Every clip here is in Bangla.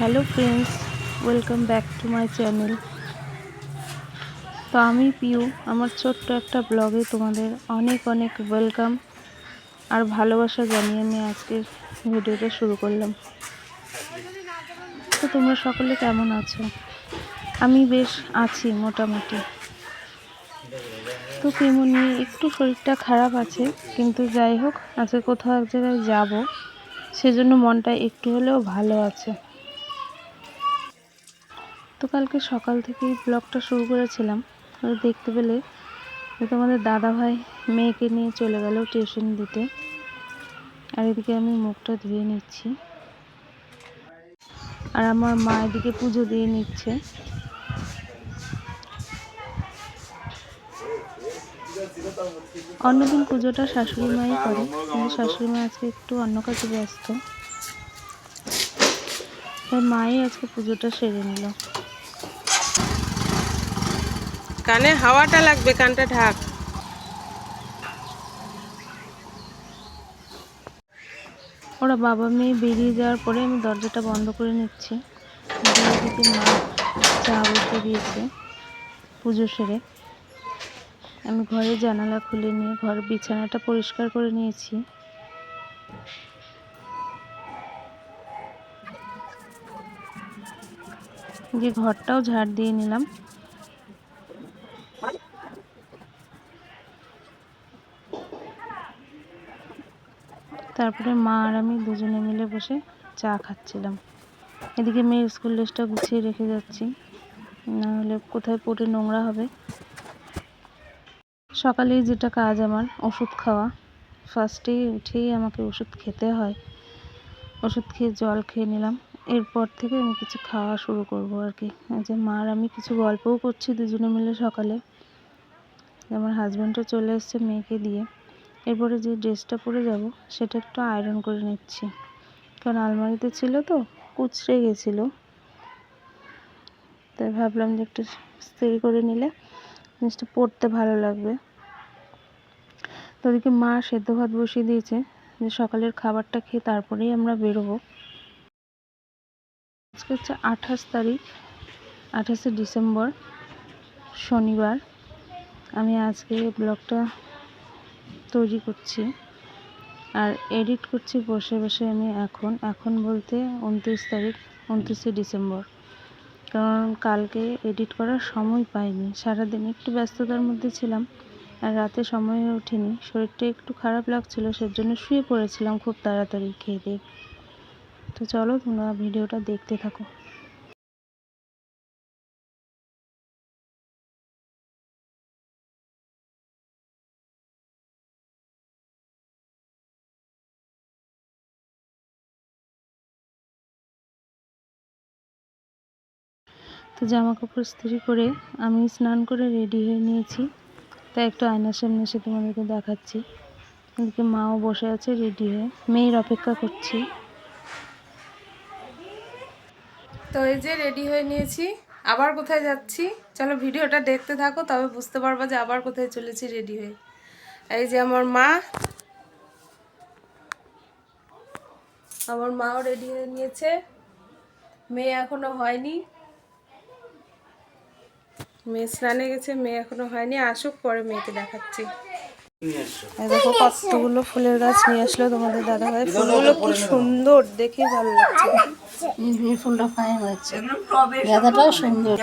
Hello friends welcome back to my channel তো আমি পিউ, আমার ছোট্ট একটা ব্লগে তোমাদের অনেক অনেক ওয়েলকাম আর ভালোবাসা জানিয়ে আমি আজকের ভিডিওটা শুরু করলাম। তো তোমরা সকলে কেমন আছো? আমি বেশ আছি মোটামুটি। তো কেমন নিয়ে একটু শরীরটা খারাপ আছে, কিন্তু যাই হোক, আজকে কোথাও এক জায়গায় যাব, সেজন্য মনটা একটু হলেও ভালো আছে। তো কালকে সকাল থেকেই ব্লগটা শুরু করেছিলাম। দেখতে পেলে তোমাদের দাদা ভাই মেয়েকে নিয়ে চলে গেল টিউশন দিতে। আর এদিকে আমি মুখটা ধুয়ে নিচ্ছি। আর আমার মা এদিকে পুজো দিয়ে নিচ্ছে। অন্যদিন পুজোটা শাশুড়ি মাই করে। কিন্তু শাশুড়ি মা আজকে একটু অন্য কাজে ব্যস্ত। তাই মাই আজকে পুজোটা সেরে নিল। কানে হাওয়াটা লাগবে, কানটা ঢাক। ওরা বাবা মেয়ে বেরিয়ে যাওয়ার পরে আমি দরজাটা বন্ধ করে নিচ্ছি। মা চা বসে দিয়েছে পুজো সেরে। আমি ঘরে জানালা খুলে নিয়ে, ঘর বিছানাটা পরিষ্কার করে নিয়েছি। যে ঘরটাও ঝাড় দিয়ে নিলাম। তারপরে মা আর আমি দুজনে মিলে বসে চা খাচ্ছিলাম। এদিকে মেয়ের স্কুল ড্রেসটা গুছিয়ে রেখে যাচ্ছি। নাহলে কোথায় পড়ে নোংরা হবে। সকালেই যেটা কাজ আমার, ওষুধ খাওয়া। ফার্স্টেই উঠেই আমাকে ওষুধ খেতে হয়। ওষুধ খেয়ে জল খেয়ে নিলাম। এরপর থেকে আমি কিছু খাওয়া শুরু করব আর কি। যে মার আমি কিছু গল্পও করছি দুজনে মিলে সকালে। আমার হাজব্যান্ডও চলে এসছে মেয়েকে দিয়ে। এরপরে যে ড্রেসটা পরে যাব, সেটা একটু আয়রন করে নিচ্ছি। কারণ আলমারিতে ছিল তো, কুচড়ে গেছিল। তাই ভাবলাম যে একটু ইস্ত্রি করে নিলে জিনিসটা পরতে ভালো লাগবে। তো ওদিকে মা সেদ্ধ ভাত বসিয়ে দিয়েছে, যে সকালের খাবারটা খেয়ে তারপরেই আমরা বেরোবো। আজকে হচ্ছে আঠাশ তারিখ, আঠাশে ডিসেম্বর, শনিবার। আমি আজকে ব্লগটা তৈরি করছি। আর এডিট করছি বসে বসে আমি এখন। এখন বলতে উনত্রিশ তারিখ, উনত্রিশে ডিসেম্বর। কারণ কালকে এডিট করার সময় পাইনি। সারাদিন একটু ব্যস্ততার মধ্যে ছিলাম আর রাতে সময় হয়ে ওঠেনি। শরীরটা একটু খারাপ লাগছিল, সেজন্য শুয়ে পড়েছিলাম খুব তাড়াতাড়ি খেয়ে দিয়ে। তো চলো তোমরা ভিডিওটা দেখতে থাকো। তো জামা কাপড় ইস্ত্রি করে আমি স্নান করে রেডি হয়ে নিয়েছি। তাই একটু আয়নার সামনে এসে তোমাদেরকে দেখাচ্ছি। এদিকে মাও বসে আছে রেডি হয়ে। মেয়ের অপেক্ষা করছি। তো এই যে রেডি হয়ে নিয়েছি। আবার কোথায় যাচ্ছি? চলো ভিডিওটা দেখতে থাকো, তবে বুঝতে পারব যে আবার কোথায় চলেছি রেডি হয়ে। এই যে আমার মা। আমার মাও রেডি হয়ে নিয়েছে। মেয়ে এখনও হয়নি। মেয়ে স্নানে গেছে মেয়ে এখনও হয়নি আসুক পরে মেয়েকে দেখাচ্ছি। এই দেখো কতগুলো ফুলের গাছ নিয়ে আসলো তোমাদের দাদা ভাই ফুলগুলো কি সুন্দর দেখে ভালো লাগছে। এই ফুলটা ফাইন হয়েছে। গাঁদাটাও সুন্দর।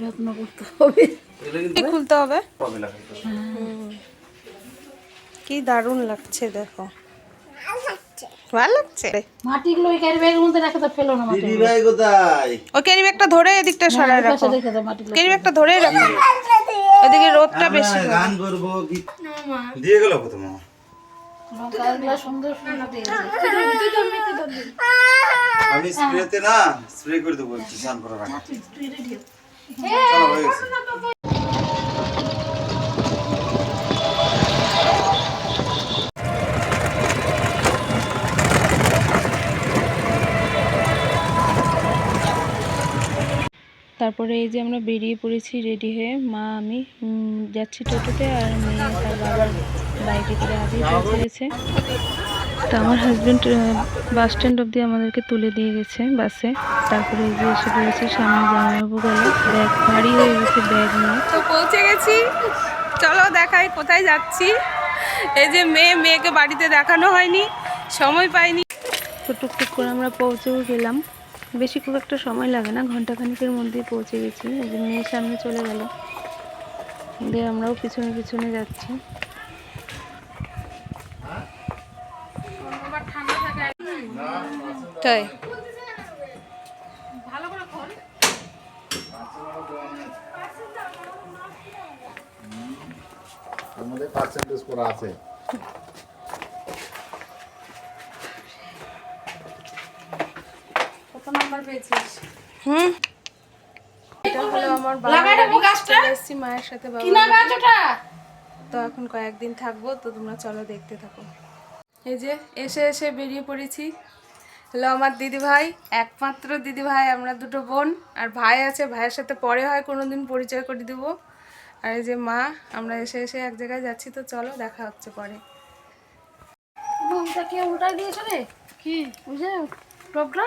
যত্ন করতে হবে খুলতে হবে। কি দারুণ লাগছে দেখো ভালো লাগছে মাটির লই ক্যারি ব্যাগের মধ্যে রেখে তো ফেলো না দিদি ভাই কোথায় ক্যারি ব্যাগটা ধরে এদিকটা সরায় রাখো পাশে রেখে দাও ক্যারি ব্যাগটা ধরে রাখো ওদিকে রোদটা বেশি গান করব দিয়ে গেল সুন্দর দিয়েছে আমি স্প্রেতে না স্প্রে করে দেবো স্নান করার আগে তারপরে এই যে আমরা বেরিয়ে পড়েছি রেডি হয়ে মা আমি যাচ্ছি টোটোতে আর মেয়ে তার বাবার বাইকে করে আগে পৌঁছে গেছে তো আমার হাজব্যান্ড বাস স্ট্যান্ড অবধি আমাদেরকে তুলে দিয়ে গেছে বাসে তারপরে এই যে এসে পড়েছি সামনে জামাইবাবু গেল ব্যাগ ভারী হয়ে গেছে ব্যাগ নিয়ে তো পৌঁছে গেছি। চলো দেখাই কোথায় যাচ্ছি। এই যে মেয়ে মেয়েকে বাড়িতে দেখানো হয়নি সময় পাইনি। তো টুকটুক করে আমরা পৌঁছেও গেলাম। বেশি খুব একটা সময় লাগে না ঘণ্টা খানিকের মধ্যেই পৌঁছে গেছি। এই যে মেয়ের সামনে চলে গেল। দিয়ে আমরাও পিছনে পিছনে যাচ্ছি। তাই? এর পার্সেন্টেজ করা আছে। নাম্বার পেয়েছিস। হুম? এটা হলো আমার বাবা মায়ের সাথে বাবা তো এখন কয়েকদিন থাকব তো তোমরা চলো দেখতে থাকো। এই যে এসে এসে বেরিয়ে পড়েছি। হলো আমার দিদি ভাই একমাত্র দিদি ভাই আমরা দুটো বোন আর ভাই আছে ভাইয়ের সাথে পরে হয় কোনোদিন পরিচয় করে দেবো। আর এই যে মা আমরা এসে এসে এক জায়গায় যাচ্ছি তো চলো দেখা হচ্ছে পরে। ঘুমটা কে উল্টাই দিয়েছে রে? কি? বুঝে টপটা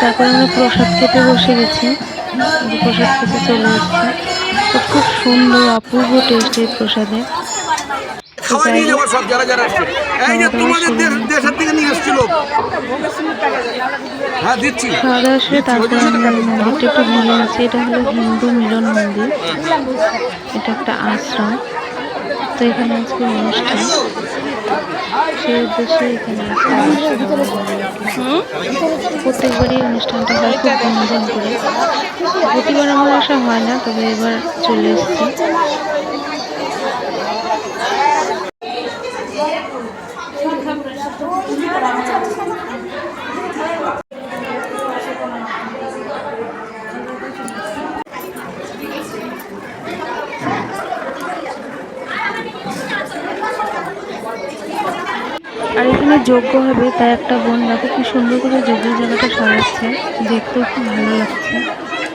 তারপর আমরা প্রসাদ খেতে বসে গেছি। প্রসাদ খেতে চলে এসেছি খুব সুন্দর অপূর্ব টেস্ট এই প্রসাদে। তো খাওয়া যাই নিয়ে হোক, যাব সব যারা যারা আসছে। এই যে তোমাদের দেশের থেকে নিয়ে এসেছিল। হ্যাঁ দিচ্ছি। খাওয়া দাওয়া সেরে তারপর মন্দিরটা একটু ঘুরে আছি। এটা হলো হিন্দু মিলন মন্দির। এটা একটা আশ্রম। তো এখানে আজকে অনুষ্ঠান। সেই প্রত্যেকবারই অনুষ্ঠানটা হয় খুব ধুমধাম করে। প্রতিবার আমার আসা হয় না, তবে এবার চলে এসেছি। আর এখানে যজ্ঞ হবে তাই একটা বোন। দেখো কি সুন্দর করে যজ্ঞের জায়গাটা সাজাচ্ছে। দেখতেও খুব ভালো লাগছে।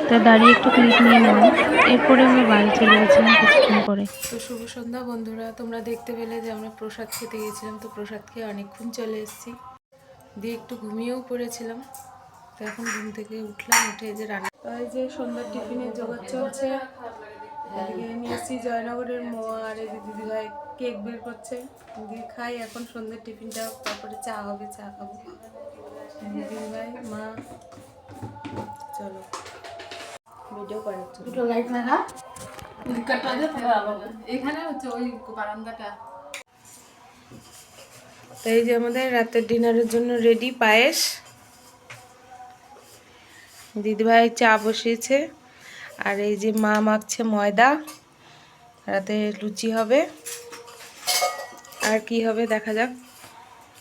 তাই দাঁড়িয়ে একটু ক্লিপ নিয়ে নিলাম এরপরে আমরা বাড়ি চলে গেছিলাম কিছুক্ষণ পরে। তো শুভ সন্ধ্যা বন্ধুরা। তোমরা দেখতে পেলে যে আমরা প্রসাদ খেতে গেছিলাম। তো প্রসাদ খেয়ে অনেকক্ষণ চলে এসেছি। দিয়ে একটু ঘুমিয়েও পড়েছিলাম। তো এখন ঘুম থেকে উঠলাম, উঠে যে রান্না তো এই যে সন্ধ্যার টিফিনের জোগাড় চলছে। এদিকে এসেছি জয়নগরের মোয়া আর এই যে দিদিভাই কেক বের করছে। দিয়ে খাই এখন সন্ধ্যার টিফিনটা তারপরে চা হবে চা খাব। দিদিভাই মা চলো। ভিডিও করার দুটো লাইট লাগা তো এই যে আমাদের রাতের ডিনারের জন্য রেডি পায়েস। দিদিভাই চা বসিয়েছে। আর এই যে মা মাখছে ময়দা রাতে লুচি হবে। আর কি হবে দেখা যাক।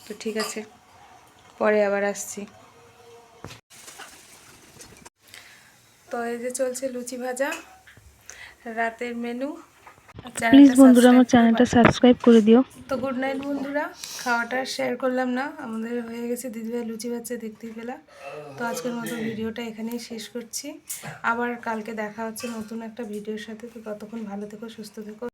তো ঠিক আছে, পরে আবার আসছি। তো এই যে চলছে লুচি ভাজা, রাতের মেনু। প্লিজ বন্ধুরা আমার চ্যানেলটা সাবস্ক্রাইব করে দিও। তো গুড নাইট বন্ধুরা। খাওয়াটা শেয়ার করলাম না। আমাদের হয়ে গেছে দিদিভাই লুচি বাচ্চা দেখতেই পেলাম তো আজকের মতো ভিডিওটা এখানেই শেষ করছি। আবার কালকে দেখা হচ্ছে নতুন একটা ভিডিওর সাথে। তো ততক্ষণ ভালো থেকো সুস্থ থেকো।